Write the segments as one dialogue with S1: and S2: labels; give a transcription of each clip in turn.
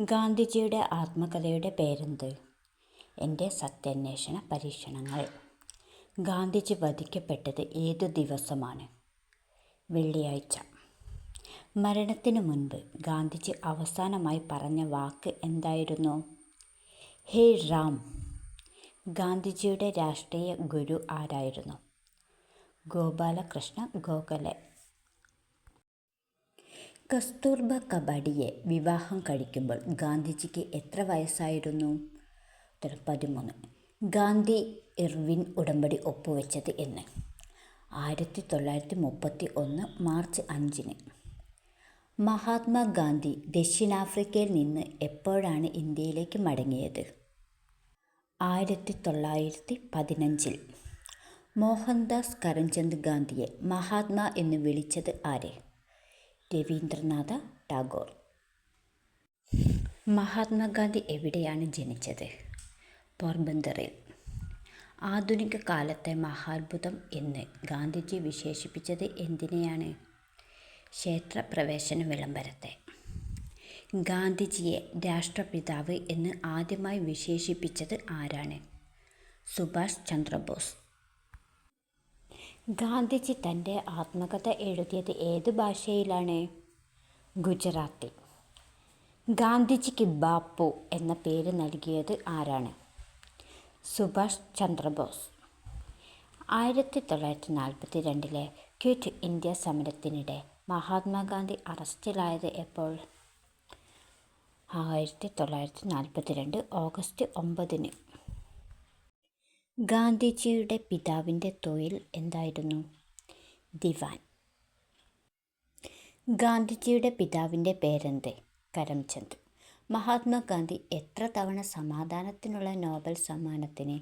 S1: ഗാന്ധിജിയുടെ ആത്മകഥയുടെ പേരെന്ത്? എന്റെ സത്യാന്വേഷണ പരീക്ഷണങ്ങൾ. ഗാന്ധിജി വധിക്കപ്പെട്ടത് ഏതു ദിവസമാണ്? വെള്ളിയാഴ്ച. മരണത്തിനു മുൻപ് ഗാന്ധിജി അവസാനമായി പറഞ്ഞ വാക്ക് എന്തായിരുന്നു? ഹേ റാം ഗാന്ധിജിയുടെ രാഷ്ട്രീയ ഗുരു ആരായിരുന്നു? ഗോപാലകൃഷ്ണ ഗോഖലെ. കസ്തൂർബ കബാഡിയെ വിവാഹം കഴിക്കുമ്പോൾ ഗാന്ധിജിക്ക് എത്ര വയസ്സായിരുന്നു? ഉത്തരം പതിമൂന്ന്. ഗാന്ധി ഇർവിൻ ഉടമ്പടി ഒപ്പുവെച്ചത് എന്ന്. ആയിരത്തി തൊള്ളായിരത്തി മുപ്പത്തി ഒന്ന് മാർച്ച് അഞ്ചിന്. മഹാത്മാഗാന്ധി ദക്ഷിണാഫ്രിക്കയിൽ നിന്ന് എപ്പോഴാണ് ഇന്ത്യയിലേക്ക് മടങ്ങിയത്? ആയിരത്തി തൊള്ളായിരത്തി പതിനഞ്ചിൽ മോഹൻദാസ് കരംചന്ദ് ഗാന്ധിയെ മഹാത്മാ എന്ന് വിളിച്ചത് ആര്? രവീന്ദ്രനാഥ ടാഗോർ. മഹാത്മാഗാന്ധി എവിടെയാണ് ജനിച്ചത്? പോർബന്ദറിൽ. ആധുനിക കാലത്തെ മഹാത്ഭുതം എന്ന് ഗാന്ധിജി വിശേഷിപ്പിച്ചത് എന്തിനെയാണ്? ക്ഷേത്രപ്രവേശന വിളംബരത്തെ. ഗാന്ധിജിയെ രാഷ്ട്രപിതാവ് എന്ന് ആദ്യമായി വിശേഷിപ്പിച്ചത് ആരാണ്? സുഭാഷ് ചന്ദ്രബോസ്. ഗാന്ധിജി തന്റെ ആത്മകഥ എഴുതിയത് ഏത് ഭാഷയിലാണ്? ഗുജറാത്തി. ഗാന്ധിജിക്ക് ബാപ്പു എന്ന പേര് നൽകിയത് ആരാണ്? സുഭാഷ് ചന്ദ്രബോസ്. ആയിരത്തി തൊള്ളായിരത്തി നാൽപ്പത്തി രണ്ടിലെ ക്വിറ്റ് ഇന്ത്യ സമരത്തിനിടെ മഹാത്മാഗാന്ധി അറസ്റ്റിലായത് എപ്പോൾ? ആയിരത്തി തൊള്ളായിരത്തി നാൽപ്പത്തി രണ്ട് ഓഗസ്റ്റ് ഒമ്പതിന്. ഗാന്ധിജിയുടെ പിതാവിന്റെ തൊഴിൽ എന്തായിരുന്നു? ദിവാൻ. ഗാന്ധിജിയുടെ പിതാവിന്റെ പേരെന്ത്? കരംചന്ദ്. മഹാത്മാഗാന്ധി എത്ര തവണ സമാധാനത്തിനുള്ള നോബൽ സമ്മാനത്തിന്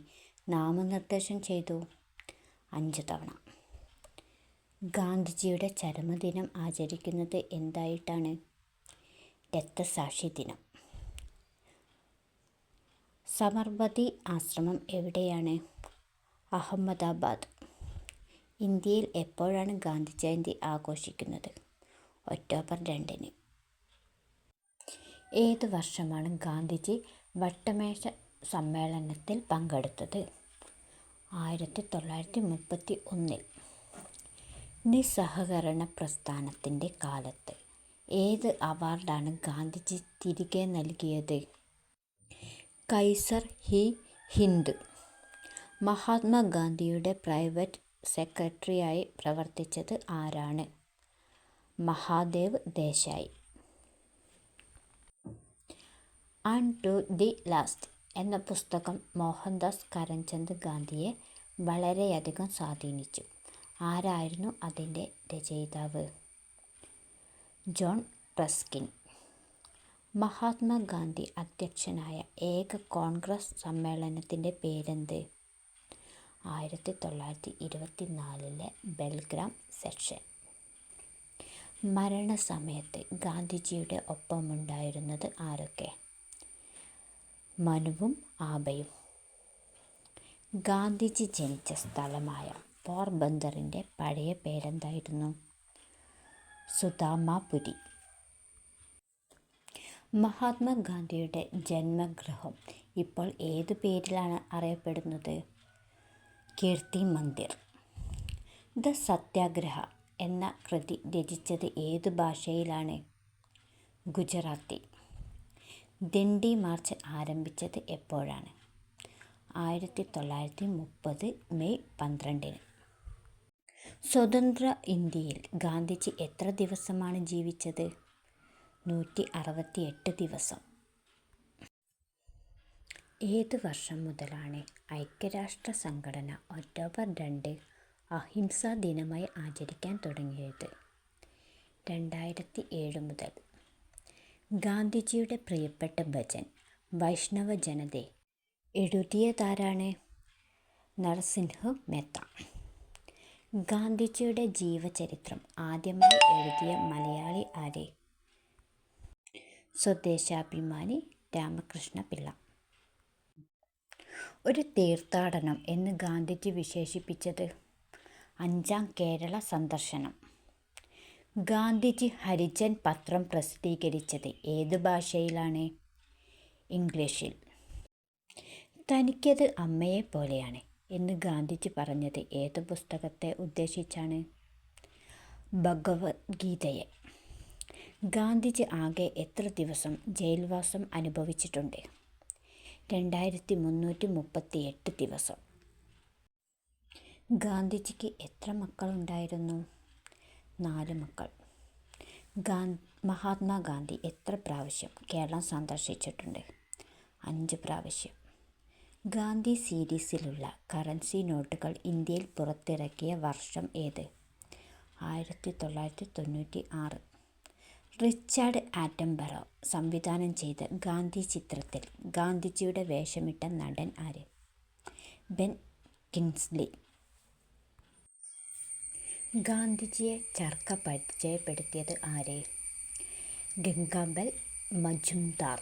S1: നാമനിർദ്ദേശം ചെയ്തു? അഞ്ച് തവണ. ഗാന്ധിജിയുടെ ചരമദിനം ആചരിക്കുന്നത് എന്തായിട്ടാണ്? രക്തസാക്ഷി ദിനം. സമർബതി ആശ്രമം എവിടെയാണ്? അഹമ്മദാബാദ്. ഇന്ത്യയിൽ എപ്പോഴാണ് ഗാന്ധി ജയന്തി ആഘോഷിക്കുന്നത്? ഒക്ടോബർ രണ്ടിന്. ഏത് വർഷമാണ് ഗാന്ധിജി വട്ടമേശ സമ്മേളനത്തിൽ പങ്കെടുത്തത്? ആയിരത്തി തൊള്ളായിരത്തി മുപ്പത്തി ഒന്നിൽ നിസ്സഹകരണ പ്രസ്ഥാനത്തിന്റെ കാലത്ത് ഏത് അവാർഡാണ് ഗാന്ധിജി തിരികെ നൽകിയത്? കൈസർ ഹി ഹിന്ദ്. മഹാത്മാഗാന്ധിയുടെ പ്രൈവറ്റ് സെക്രട്ടറിയായി പ്രവർത്തിച്ചത് ആരാണ്? Mahadev Desai. Unto the last എന്ന പുസ്തകം മോഹൻദാസ് കരംചന്ദ് ഗാന്ധിയെ വളരെയധികം സ്വാധീനിച്ചു. ആരായിരുന്നു അതിന്റെ രചയിതാവ്? ജോൺ റസ്കിൻ മഹാത്മാഗാന്ധി അധ്യക്ഷനായ ഏക കോൺഗ്രസ് സമ്മേളനത്തിന്റെ പേരെന്ത്? ആയിരത്തി തൊള്ളായിരത്തി ഇരുപത്തി നാലിലെ ബെൽഗ്രാം സെഷൻ മരണസമയത്ത് ഗാന്ധിജിയുടെ ഒപ്പമുണ്ടായിരുന്നത് ആരൊക്കെ? മനുവും ആബയും. ഗാന്ധിജി ജനിച്ച സ്ഥലമായ പോർബന്ദറിന്റെ പഴയ പേരെന്തായിരുന്നു? സുദാമാപുരി മഹാത്മാഗാന്ധിയുടെ ജന്മഗൃഹം ഇപ്പോൾ ഏതു പേരിലാണ് അറിയപ്പെടുന്നത്? കീർത്തി മന്ദിർ. ദ സത്യാഗ്രഹ എന്ന കൃതി രചിച്ചത് ഏതു ഭാഷയിലാണ്? ഗുജറാത്തി. ദണ്ഡി മാർച്ച് ആരംഭിച്ചത് എപ്പോഴാണ്? ആയിരത്തി തൊള്ളായിരത്തി മുപ്പത് മെയ് പന്ത്രണ്ടിന്. സ്വതന്ത്ര ഇന്ത്യയിൽ ഗാന്ധിജി എത്ര ദിവസമാണ് ജീവിച്ചത്? നൂറ്റി അറുപത്തി എട്ട് ദിവസം. ഏത് വർഷം മുതലാണ് ഐക്യരാഷ്ട്ര സംഘടന ഒക്ടോബർ രണ്ട് അഹിംസാ ദിനമായി ആചരിക്കാൻ തുടങ്ങിയത്? രണ്ടായിരത്തി ഏഴ് മുതൽ. ഗാന്ധിജിയുടെ പ്രിയപ്പെട്ട ഭജൻ വൈഷ്ണവ ജനതയെ എഴുതിയതാരാണ്? നരസിംഹ മേത്ത. ഗാന്ധിജിയുടെ ജീവചരിത്രം ആദ്യമായി എഴുതിയ മലയാളി ആരെ? സ്വദേശാഭിമാനി രാമകൃഷ്ണ പിള്ള. ഒരു തീർത്ഥാടനം എന്ന് ഗാന്ധിജി വിശേഷിപ്പിച്ചത് അഞ്ചാം കേരള സന്ദർശനം. ഗാന്ധിജി ഹരിജൻ പത്രം പ്രസിദ്ധീകരിച്ചത് ഏത് ഭാഷയിലാണ്? ഇംഗ്ലീഷിൽ. തനിക്കത് അമ്മയെ പോലെയാണ് എന്ന് ഗാന്ധിജി പറഞ്ഞത് ഏത് പുസ്തകത്തെ ഉദ്ദേശിച്ചാണ്? ഭഗവത്ഗീതയെ. ഗാന്ധിജി ആകെ എത്ര ദിവസം ജയിൽവാസം അനുഭവിച്ചിട്ടുണ്ട്? രണ്ടായിരത്തി മുന്നൂറ്റി മുപ്പത്തി എട്ട് ദിവസം. ഗാന്ധിജിക്ക് എത്ര മക്കളുണ്ടായിരുന്നു? നാല് മക്കൾ. ഗാ മഹാത്മാഗാന്ധി എത്ര പ്രാവശ്യം കേരളം സന്ദർശിച്ചിട്ടുണ്ട്? അഞ്ച് പ്രാവശ്യം. ഗാന്ധി സീരീസിലുള്ള കറൻസി നോട്ടുകൾ ഇന്ത്യയിൽ പുറത്തിറക്കിയ വർഷം ഏത്? ആയിരത്തി തൊള്ളായിരത്തി തൊണ്ണൂറ്റി ആറ് റിച്ചാർഡ് ആറ്റംബറോ സംവിധാനം ചെയ്ത ഗാന്ധി ചിത്രത്തിൽ ഗാന്ധിജിയുടെ വേഷമിട്ട നടൻ ആര്? Ben Kingsley. ഗാന്ധിജിയെ ചർക്ക പരിചയപ്പെടുത്തിയത് ആര്? ഗംഗാബൽ മജുംദാർ.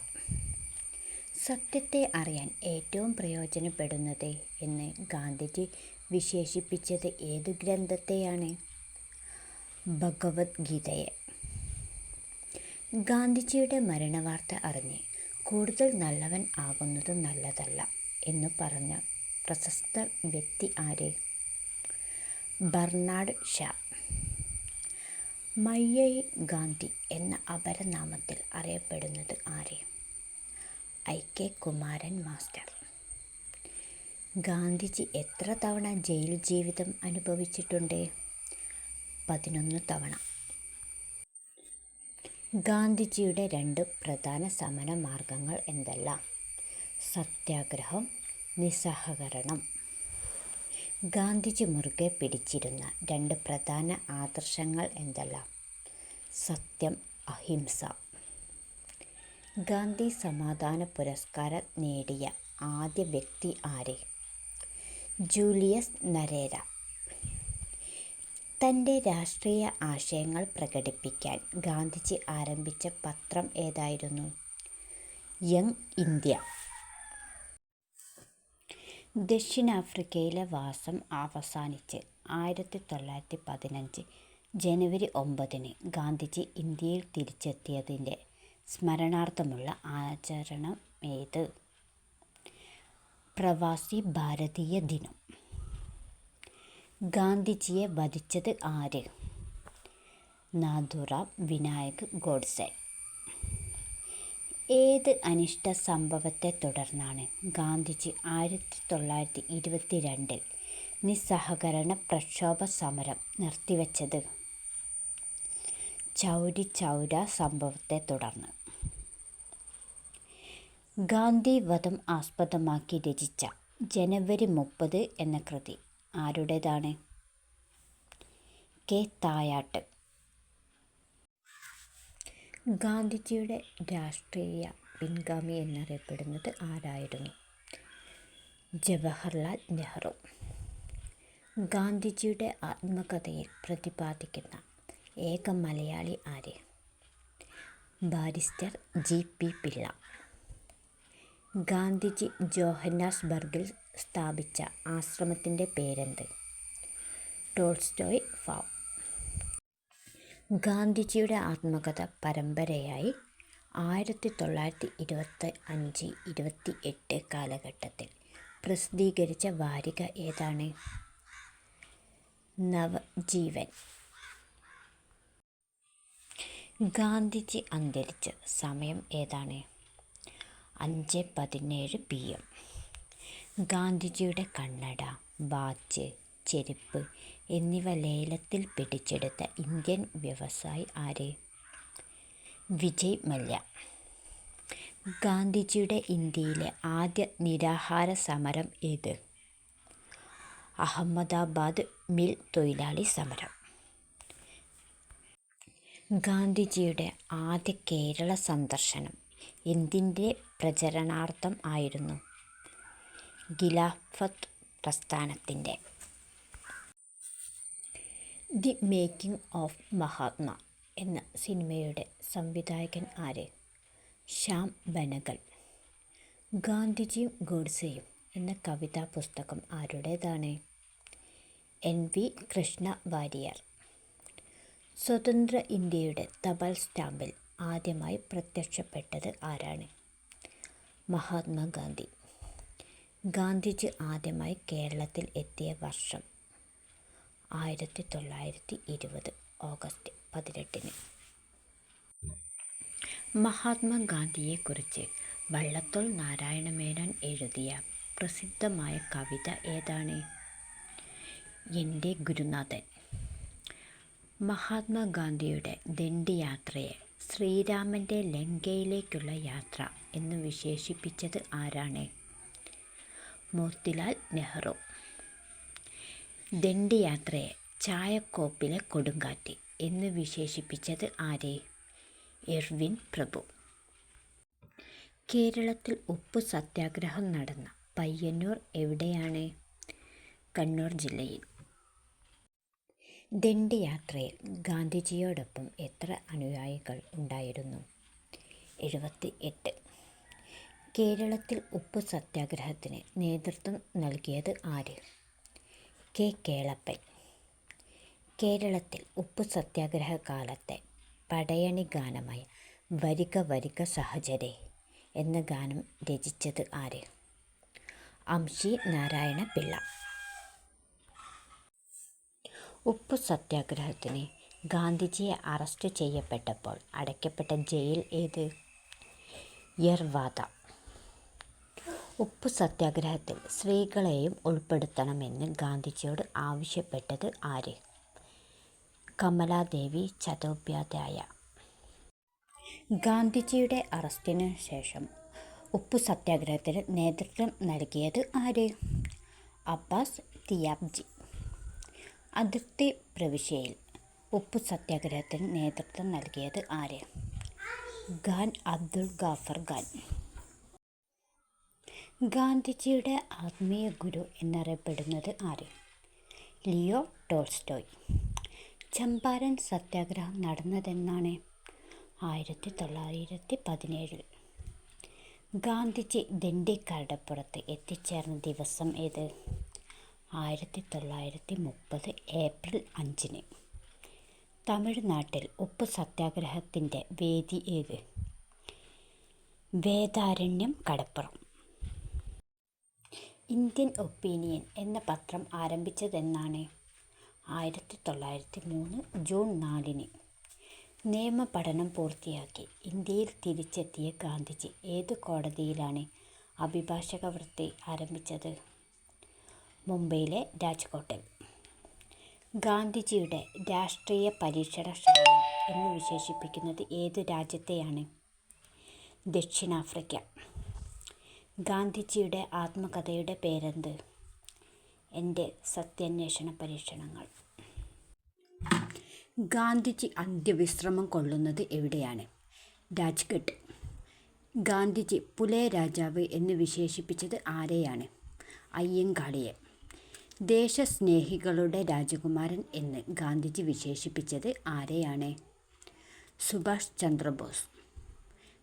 S1: സത്യത്തെ അറിയാൻ ഏറ്റവും പ്രയോജനപ്പെടുന്നത് എന്ന് ഗാന്ധിജി വിശേഷിപ്പിച്ചത് ഏതു ഗ്രന്ഥത്തെയാണ്? ഭഗവത്ഗീതയെ. ഗാന്ധിജിയുടെ മരണവാർത്ത അറിഞ്ഞ് കൂടുതൽ നല്ലവൻ ആകുന്നത് നല്ലതല്ല എന്ന് പറഞ്ഞ പ്രശസ്ത വ്യക്തി ആര്? ബർണാഡ് ഷാ. മയ്യൈ ഗാന്ധി എന്ന അപരനാമത്തിൽ അറിയപ്പെടുന്നത് ആര്? I K Kumaran master. Gandhiji എത്ര തവണ ജയിൽ ജീവിതം അനുഭവിച്ചിട്ടുണ്ട്? പതിനൊന്ന് തവണ. ഗാന്ധിജിയുടെ രണ്ട് പ്രധാന സമര മാർഗങ്ങൾ എന്തെല്ലാം? സത്യാഗ്രഹം നിസ്സഹകരണം. ഗാന്ധിജി മുറുകെ പിടിച്ചിരുന്ന രണ്ട് പ്രധാന ആദർശങ്ങൾ എന്തെല്ലാം? സത്യം അഹിംസ. ഗാന്ധി സമാധാന പുരസ്കാരം നേടിയ ആദ്യ വ്യക്തി ആര്? Julius Nyerere. തന്റെ രാഷ്ട്രീയ ആശയങ്ങൾ പ്രകടിപ്പിക്കാൻ ഗാന്ധിജി ആരംഭിച്ച പത്രം ഏതായിരുന്നു? Young India. ദക്ഷിണാഫ്രിക്കയിലെ വാസം അവസാനിച്ച് ആയിരത്തി തൊള്ളായിരത്തി പതിനഞ്ച് ജനുവരി ഒമ്പതിന് ഗാന്ധിജി ഇന്ത്യയിൽ തിരിച്ചെത്തിയതിന്റെ സ്മരണാർത്ഥമുള്ള ആചരണം ഏത്? പ്രവാസി ഭാരതീയ ദിനം. ഗാന്ധിജിയെ വധിച്ചത് ആര്? നാഥുറാം വിനായക് ഗോഡ്സെ. ഏത് അനിഷ്ട സംഭവത്തെ തുടർന്നാണ് ഗാന്ധിജി ആയിരത്തി തൊള്ളായിരത്തി ഇരുപത്തി രണ്ടിൽ നിസ്സഹകരണ പ്രക്ഷോഭ സമരം നിർത്തിവച്ചത്? ചൗരി ചൗര സംഭവത്തെ തുടർന്ന്. ഗാന്ധി വധം ആസ്പദമാക്കി രചിച്ച ജനുവരി മുപ്പത് എന്ന കൃതി ആരുടേതാണ്? കെ. തായാട്ട്. ഗാന്ധിജിയുടെ രാഷ്ട്രീയ പിൻഗാമി എന്നറിയപ്പെടുന്നത് ആരായിരുന്നു? ജവഹർലാൽ നെഹ്റു. ഗാന്ധിജിയുടെ ആത്മകഥയിൽ പ്രതിപാദിക്കുന്ന ഏക മലയാളി ആര്? Barrister G. P. Pillai. Gandhiji ജോഹന്നാസ്ബർഗിൽ സ്ഥാപിച്ച ആശ്രമത്തിന്റെ പേരെന്ത്? Tolstoy Farm. ഗാന്ധിജിയുടെ ആത്മകഥ പരമ്പരയായി ആയിരത്തി തൊള്ളായിരത്തി ഇരുപത്തി അഞ്ച് ഇരുപത്തി എട്ട് കാലഘട്ടത്തിൽ പ്രസിദ്ധീകരിച്ച വാരിക ഏതാണ്? നവജീവൻ. ഗാന്ധിജി അന്തരിച്ച സമയം ഏതാണ്? അഞ്ച് പതിനേഴ് പി എം. ഗാന്ധിജിയുടെ കണ്ണട വാച്ച് ചെരുപ്പ് എന്നിവ ലേലത്തിൽ പിടിച്ചെടുത്ത ഇന്ത്യൻ വ്യവസായി ആര്? വിജയ് മല്യ. ഗാന്ധിജിയുടെ ഇന്ത്യയിലെ ആദ്യ നിരാഹാര സമരം ഏത്? അഹമ്മദാബാദ് മിൽ തൊഴിലാളി സമരം. ഗാന്ധിജിയുടെ ആദ്യ കേരള സന്ദർശനം എന്തിന്റെ പ്രചരണാർത്ഥം ആയിരുന്നു? ഖിലാഫത്ത് പ്രസ്ഥാനത്തിന്റെ. ദി മേക്കിംഗ് ഓഫ് മഹാത്മ എന്ന സിനിമയുടെ സംവിധായകൻ ആര്? ശ്യാം ബനഗൽ. ഗാന്ധിജിയും ഗോഡ്സെയും എന്ന കവിതാ പുസ്തകം ആരുടേതാണ്? N V Krishna Warrier. സ്വതന്ത്ര ഇന്ത്യയുടെ തപാൽ സ്റ്റാമ്പിൽ ആദ്യമായി പ്രത്യക്ഷപ്പെട്ടത് ആരാണ്? മഹാത്മാഗാന്ധി ഗാന്ധിജി ആദ്യമായി കേരളത്തിൽ എത്തിയ വർഷം ആയിരത്തി തൊള്ളായിരത്തി ഇരുപത് ഓഗസ്റ്റ് പതിനെട്ടിന്. മഹാത്മാഗാന്ധിയെക്കുറിച്ച് വള്ളത്തോൾ നാരായണമേനോൻ എഴുതിയ പ്രസിദ്ധമായ കവിത ഏതാണ്? എന്റെ ഗുരുനാഥൻ. മഹാത്മാഗാന്ധിയുടെ ദണ്ഡിയാത്രയെ ശ്രീരാമന്റെ ലങ്കയിലേക്കുള്ള യാത്ര എന്ന് വിശേഷിപ്പിച്ചത് ആരാണ്? മോത്തിലാൽ നെഹ്റു. ദണ്ഡിയാത്രയെ ചായക്കോപ്പിലെ കൊടുങ്കാറ്റ് എന്ന് വിശേഷിപ്പിച്ചത് ആര്? എർവിൻ പ്രഭു. കേരളത്തിൽ ഉപ്പ് സത്യാഗ്രഹം നടന്ന പയ്യന്നൂർ എവിടെയാണ്? കണ്ണൂർ ജില്ലയിൽ. ദണ്ഡിയാത്രയിൽ ഗാന്ധിജിയോടൊപ്പം എത്ര അനുയായികൾ ഉണ്ടായിരുന്നു? എഴുപത്തി എട്ട് കേരളത്തിൽ ഉപ്പ് സത്യാഗ്രഹത്തിന് നേതൃത്വം നൽകിയത് ആര്? കെ. കേളപ്പൻ. കേരളത്തിൽ ഉപ്പ് സത്യാഗ്രഹ കാലത്തെ പടയണി ഗാനമായ വരിക വരിക സഹചരേ എന്ന ഗാനം രചിച്ചത് ആര്? അംശി നാരായണ പിള്ള ഉപ്പ് സത്യാഗ്രഹത്തിന് ഗാന്ധിജിയെ അറസ്റ്റ് ചെയ്യപ്പെട്ടപ്പോൾ അടയ്ക്കപ്പെട്ട ജയിൽ ഏത്? യർവാദ. ഉപ്പു സത്യാഗ്രഹത്തിൽ സ്ത്രീകളെയും ഉൾപ്പെടുത്തണമെന്ന് ഗാന്ധിജിയോട് ആവശ്യപ്പെട്ടത് ആര്? കമലാദേവി ചതോപാധ്യായ. ഗാന്ധിജിയുടെ അറസ്റ്റിന് ശേഷം ഉപ്പു സത്യാഗ്രഹത്തിന് നേതൃത്വം നൽകിയത് ആര്? അബ്ബാസ് തിയാബ്ജി. അതിർത്തി പ്രവിശ്യയിൽ ഉപ്പു സത്യാഗ്രഹത്തിന് നേതൃത്വം നൽകിയത് ആര്? ഖാൻ അബ്ദുൾ ഗാഫർ ഖാൻ. ഗാന്ധിജിയുടെ ആത്മീയ ഗുരു എന്നറിയപ്പെടുന്നത് ആര്? Leo Tolstoy. ചമ്പാരൻ സത്യാഗ്രഹം നടന്നതെന്നാണ് ആയിരത്തി തൊള്ളായിരത്തി പതിനേഴിൽ ഗാന്ധിജി ദണ്ഡിക്കാരുടെ പുറത്ത് എത്തിച്ചേർന്ന ദിവസം ഏത്? ആയിരത്തി തൊള്ളായിരത്തി മുപ്പത് ഏപ്രിൽ അഞ്ചിന്. തമിഴ്നാട്ടിൽ ഉപ്പ് സത്യാഗ്രഹത്തിന്റെ വേദി ഏത്? വേദാരണ്യം കടപ്പുറം. ഇന്ത്യൻ ഒപ്പീനിയൻ എന്ന പത്രം ആരംഭിച്ചതെന്നാണ്. ആയിരത്തി തൊള്ളായിരത്തി മൂന്ന് ജൂൺ നാലിന് നിയമ പഠനം പൂർത്തിയാക്കി ഇന്ത്യയിൽ തിരിച്ചെത്തിയ ഗാന്ധിജി ഏത് കോടതിയിലാണ് അഭിഭാഷക വൃത്തി ആരംഭിച്ചത്? മുംബൈയിലെ രാജ്കോട്ടിൽ. ഗാന്ധിജിയുടെ രാഷ്ട്രീയ പരീക്ഷണശാല എന്ന് വിശേഷിപ്പിക്കുന്നത് ഏത് രാജ്യത്തെയാണ്? ദക്ഷിണാഫ്രിക്ക. ഗാന്ധിജിയുടെ ആത്മകഥയുടെ പേരെന്ത്? എന്റെ സത്യാന്വേഷണ പരീക്ഷണങ്ങൾ. ഗാന്ധിജി അന്ത്യവിശ്രമം കൊള്ളുന്നത് എവിടെയാണ്? രാജ്ഘട്ട്. ഗാന്ധിജി പുലേ രാജാവ് എന്ന് വിശേഷിപ്പിച്ചത് ആരെയാണ്? അയ്യങ്കാളിയെ. ദേശസ്നേഹികളുടെ രാജകുമാരൻ എന്ന് ഗാന്ധിജി വിശേഷിപ്പിച്ചത് ആരെയാണ്? സുഭാഷ് ചന്ദ്രബോസ്.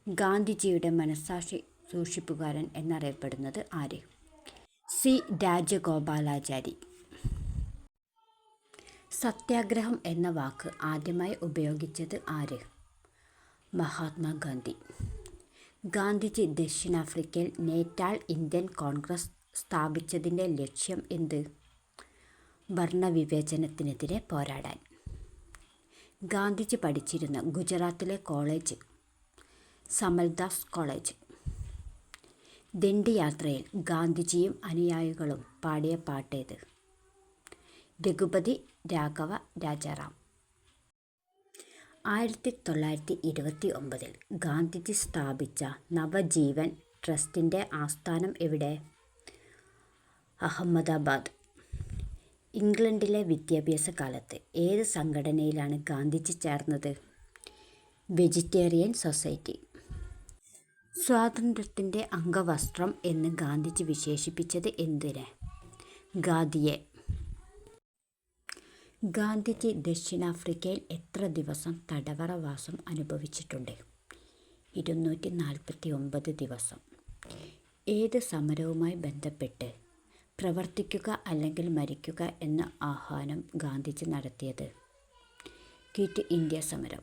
S1: ഗാന്ധിജിയുടെ മനസ്സാക്ഷി സൂക്ഷിപ്പുകാരൻ എന്നറിയപ്പെടുന്നത് ആര്? സി. രാജഗോപാലാചാരി. സത്യാഗ്രഹം എന്ന വാക്ക് ആദ്യമായി ഉപയോഗിച്ചത് ആര്? മഹാത്മാഗാന്ധി. ഗാന്ധിജി ദക്ഷിണാഫ്രിക്കയിൽ നേറ്റാൾ ഇന്ത്യൻ കോൺഗ്രസ് സ്ഥാപിച്ചതിന്റെ ലക്ഷ്യം എന്ത്? വർണവിവേചനത്തിനെതിരെ പോരാടാൻ. ഗാന്ധിജി പഠിച്ചിരുന്ന ഗുജറാത്തിലെ കോളേജ് സമൽദാസ് കോളേജ് ദണ്ഡിയാത്രയിൽ ഗാന്ധിജിയും അനുയായികളും പാടിയ പാട്ടേത്. രഘുപതി രാഘവ രാജാറാം. ആയിരത്തി തൊള്ളായിരത്തി ഇരുപത്തി ഒമ്പതിൽ ഗാന്ധിജി സ്ഥാപിച്ച നവജീവൻ ട്രസ്റ്റിന്റെ ആസ്ഥാനം എവിടെ? അഹമ്മദാബാദ്. ഇംഗ്ലണ്ടിലെ വിദ്യാഭ്യാസ കാലത്ത് ഏത് സംഘടനയിലാണ് ഗാന്ധിജി ചേർന്നത്? Vegetarian society. സ്വാതന്ത്ര്യത്തിന്റെ അംഗവസ്ത്രം എന്ന് ഗാന്ധിജി വിശേഷിപ്പിച്ചത് എന്തിനെ? ഖാദിയെ ഗാന്ധിജി ദക്ഷിണാഫ്രിക്കയിൽ എത്ര ദിവസം തടവറവാസം അനുഭവിച്ചിട്ടുണ്ട്? ഇരുന്നൂറ്റി നാൽപ്പത്തി ഒമ്പത് ദിവസം. ഏത് സമരവുമായി ബന്ധപ്പെട്ട് പ്രവർത്തിക്കുക അല്ലെങ്കിൽ മരിക്കുക എന്ന ആഹ്വാനം ഗാന്ധിജി നടത്തിയത്? കിറ്റ് ഇന്ത്യ സമരം.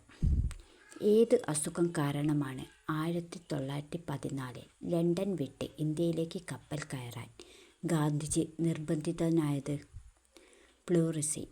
S1: ഏത് അസുഖം കാരണമാണ് ആയിരത്തി തൊള്ളായിരത്തി പതിനാലിൽ ലണ്ടൻ വിട്ട് ഇന്ത്യയിലേക്ക് കപ്പൽ കയറാൻ ഗാന്ധിജി നിർബന്ധിതനായത്? പ്ലൂറിസി